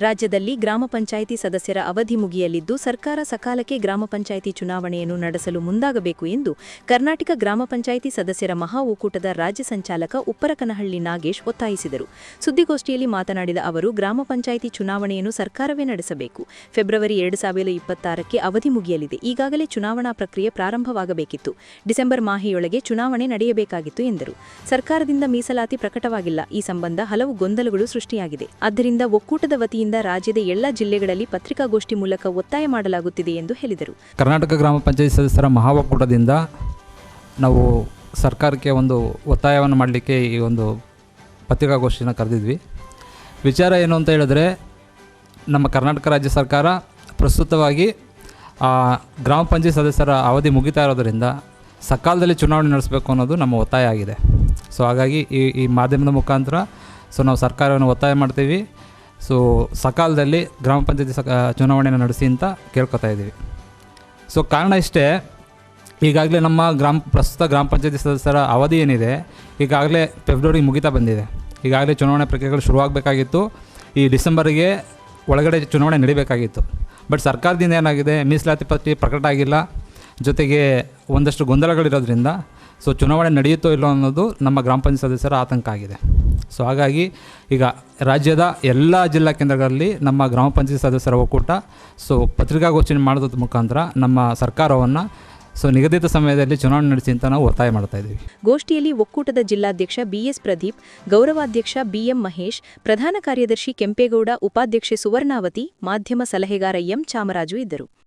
ರಾಜ್ಯದಲ್ಲಿ ಗ್ರಾಮ ಪಂಚಾಯಿತಿ ಸದಸ್ಯರ ಅವಧಿ ಮುಗಿಯಲಿದ್ದು, ಸರ್ಕಾರ ಸಕಾಲಕ್ಕೆ ಗ್ರಾಮ ಪಂಚಾಯಿತಿ ಚುನಾವಣೆಯನ್ನು ನಡೆಸಲು ಮುಂದಾಗಬೇಕು ಎಂದು ಕರ್ನಾಟಕ ಗ್ರಾಮ ಪಂಚಾಯಿತಿ ಸದಸ್ಯರ ಮಹಾ ಒಕ್ಕೂಟದ ರಾಜ್ಯ ಸಂಚಾಲಕ ಉಪ್ಪರಕನಹಳ್ಳಿ ನಾಗೇಶ್ ಒತ್ತಾಯಿಸಿದರು. ಸುದ್ದಿಗೋಷ್ಠಿಯಲ್ಲಿ ಮಾತನಾಡಿದ ಅವರು, ಗ್ರಾಮ ಪಂಚಾಯಿತಿ ಚುನಾವಣೆಯನ್ನು ಸರ್ಕಾರವೇ ನಡೆಸಬೇಕು. ಫೆಬ್ರವರಿ ಎರಡು ಸಾವಿರದ ಇಪ್ಪತ್ತಾರಕ್ಕೆ ಅವಧಿ ಮುಗಿಯಲಿದೆ. ಈಗಾಗಲೇ ಚುನಾವಣಾ ಪ್ರಕ್ರಿಯೆ ಪ್ರಾರಂಭವಾಗಬೇಕಿತ್ತು. ಡಿಸೆಂಬರ್ ಮಾಹೆಯೊಳಗೆ ಚುನಾವಣೆ ನಡೆಯಬೇಕಾಗಿತ್ತು ಎಂದರು. ಸರ್ಕಾರದಿಂದ ಮೀಸಲಾತಿ ಪ್ರಕಟವಾಗಿಲ್ಲ. ಈ ಸಂಬಂಧ ಹಲವು ಗೊಂದಲಗಳು ಸೃಷ್ಟಿಯಾಗಿದೆ. ಆದ್ದರಿಂದ ಒಕ್ಕೂಟದ ವತಿಯಿಂದ ರಾಜ್ಯದ ಎಲ್ಲ ಜಿಲ್ಲೆಗಳಲ್ಲಿ ಪತ್ರಿಕಾಗೋಷ್ಠಿ ಮೂಲಕ ಒತ್ತಾಯ ಮಾಡಲಾಗುತ್ತಿದೆ ಎಂದು ಹೇಳಿದರು. ಕರ್ನಾಟಕ ಗ್ರಾಮ ಪಂಚಾಯತ್ ಸದಸ್ಯರ ಮಹಾಒಕ್ಕೂಟದಿಂದ ನಾವು ಸರ್ಕಾರಕ್ಕೆ ಒಂದು ಒತ್ತಾಯವನ್ನು ಮಾಡಲಿಕ್ಕೆ ಈ ಒಂದು ಪತ್ರಿಕಾಗೋಷ್ಠಿನ ಕರೆದಿದ್ವಿ. ವಿಚಾರ ಏನು ಅಂತ ಹೇಳಿದ್ರೆ, ನಮ್ಮ ಕರ್ನಾಟಕ ರಾಜ್ಯ ಸರ್ಕಾರ ಪ್ರಸ್ತುತವಾಗಿ ಗ್ರಾಮ ಪಂಚಾಯತ್ ಸದಸ್ಯರ ಅವಧಿ ಮುಗಿತಾ ಇರೋದರಿಂದ ಸಕಾಲದಲ್ಲಿ ಚುನಾವಣೆ ನಡೆಸಬೇಕು ಅನ್ನೋದು ನಮ್ಮ ಒತ್ತಾಯ ಆಗಿದೆ. ಸೊ, ಹಾಗಾಗಿ ಈ ಈ ಮಾಧ್ಯಮದ ಮುಖಾಂತರ ಸೊ, ನಾವು ಸರ್ಕಾರವನ್ನು ಒತ್ತಾಯ ಮಾಡ್ತೀವಿ. ಸೊ ಸಕಾಲದಲ್ಲಿ ಗ್ರಾಮ ಪಂಚಾಯತಿ ಸಕ ಚುನಾವಣೆಯನ್ನು ನಡೆಸಿ ಅಂತ ಕೇಳ್ಕೊತಾ ಇದ್ದೀವಿ. ಸೊ ಕಾರಣ ಇಷ್ಟೇ, ಈಗಾಗಲೇ ನಮ್ಮ ಗ್ರಾಮ, ಪ್ರಸ್ತುತ ಗ್ರಾಮ ಪಂಚಾಯತಿ ಸದಸ್ಯರ ಅವಧಿ ಏನಿದೆ, ಈಗಾಗಲೇ ಫೆಬ್ರವರಿ ಮುಗಿತಾ ಬಂದಿದೆ. ಈಗಾಗಲೇ ಚುನಾವಣೆ ಪ್ರಕ್ರಿಯೆಗಳು ಶುರುವಾಗಬೇಕಾಗಿತ್ತು. ಈ ಡಿಸೆಂಬರಿಗೆ ಒಳಗಡೆ ಚುನಾವಣೆ ನಡೀಬೇಕಾಗಿತ್ತು. ಬಟ್ ಸರ್ಕಾರದಿಂದ ಏನಾಗಿದೆ, ಮೀಸಲಾತಿ ಪಟ್ಟಿ ಪ್ರಕಟ ಆಗಿಲ್ಲ. ಜೊತೆಗೆ ಒಂದಷ್ಟು ಗೊಂದಲಗಳಿರೋದ್ರಿಂದ ಸೊ ಚುನಾವಣೆ ನಡೆಯುತ್ತೋ ಇಲ್ಲೋ ಅನ್ನೋದು ನಮ್ಮ ಗ್ರಾಮ ಪಂಚಾಯತ್ ಸದಸ್ಯರ ಆತಂಕ ಆಗಿದೆ. ಸೊ ಹಾಗಾಗಿ ಈಗ ರಾಜ್ಯದ ಎಲ್ಲ ಜಿಲ್ಲಾ ಕೇಂದ್ರಗಳಲ್ಲಿ ನಮ್ಮ ಗ್ರಾಮ ಪಂಚಾಯತ್ ಸದಸ್ಯರ ಒಕ್ಕೂಟ ಸೊ ಪತ್ರಿಕಾಗೋಷ್ಠಿ ಮಾಡೋದ್ರ ಮುಖಾಂತರ ನಮ್ಮ ಸರ್ಕಾರವನ್ನು ಸೊ ನಿಗದಿತ ಸಮಯದಲ್ಲಿ ಚುನಾವಣೆ ನಡೆಸಿ ಅಂತ ನಾವು ಒತ್ತಾಯ ಮಾಡ್ತಾ ಇದ್ದೀವಿ. ಗೋಷ್ಠಿಯಲ್ಲಿ ಒಕ್ಕೂಟದ ಜಿಲ್ಲಾಧ್ಯಕ್ಷ ಬಿಎಸ್ ಪ್ರದೀಪ್, ಗೌರವಾಧ್ಯಕ್ಷ ಬಿಎಂ ಮಹೇಶ್, ಪ್ರಧಾನ ಕಾರ್ಯದರ್ಶಿ ಕೆಂಪೇಗೌಡ, ಉಪಾಧ್ಯಕ್ಷೆ ಸುವರ್ಣಾವತಿ, ಮಾಧ್ಯಮ ಸಲಹೆಗಾರ ಎಂ ಚಾಮರಾಜು ಇದ್ದರು.